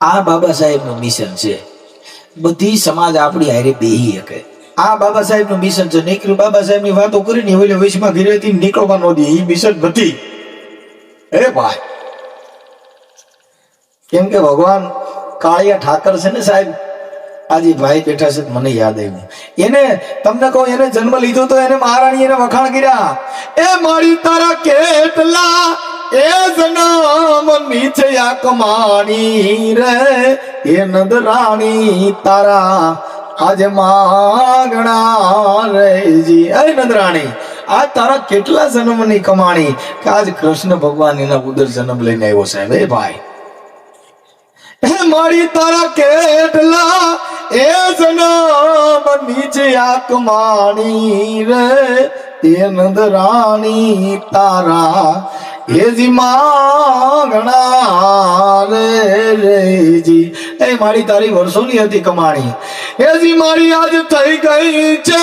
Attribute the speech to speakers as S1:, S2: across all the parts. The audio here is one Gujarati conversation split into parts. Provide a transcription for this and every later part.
S1: આ બાબા સાહેબનું મિશન છે. બધી સમાજ આપણી હારે બેહી શકે. આ બાબા સાહેબનું મિશન છે. નીકળ્યું બાબા સાહેબની વાતો કરીને ઓલે વૈશમાં ઘરેથી નીકળવા ન દે. એ મિશન નથી. હે ભાઈ. કેમ કે ભગવાન કાળિયા ઠાકર છે ને સાહેબ? આજે ભાઈ બેઠા છે, મને યાદ આવ્યું. એને તમને કહું, એને જન્મ લીધો તો એને મહારાણી એને વખાણ કર્યા. એ મારી તારા કેટલા? એ જન્મ નીચે આ કમાણી રે. એ નંદરાણી તારા આજે માગણા રેજી એ નંદરાણી આ તારા કેટલા જન્મની કમાણી? કે આજ કૃષ્ણ ભગવાન એના ઉદર જન્મ લઈને આવ્યો સાહેબ. એ ભાઈ મારી તારા કેટલા? નીચે આંખ માણી રે તે નંદરાણી તારા, એજી માંગણા રે રેજી એ મારી તારી વર્ષોની હતી કમાણી. એજી મારી આજ થઈ ગઈ છે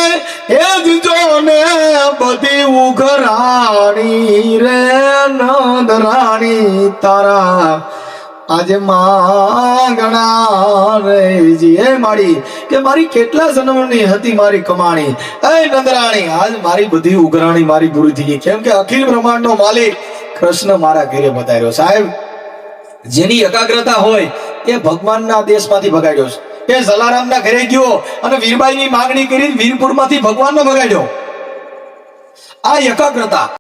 S1: એ જ જોને બધી ઉઘરાણી રે નંદરાણી તારા. આજે માંગણા એ કે મારી કેટલા જન્મની હતી મારી કમાણી. એ નંદરાણી, આજ મારી બધી ઉઘરાણી મારી પૂરી કેમ કે અખિલ બ્રહ્માંડનો માલિક કૃષ્ણ મારા ઘરે બતાવ્યો સાહેબ, જેની એકાગ્રતા હોય એ ભગવાનના દેશમાંથી ભગાડ્યો છે. એ જલારામના ઘરે ગયો અને વીરબાઈની માંગણી કરી વીરપુરમાંથી ભગવાનને ભગાડ્યો. આ એકાગ્રતા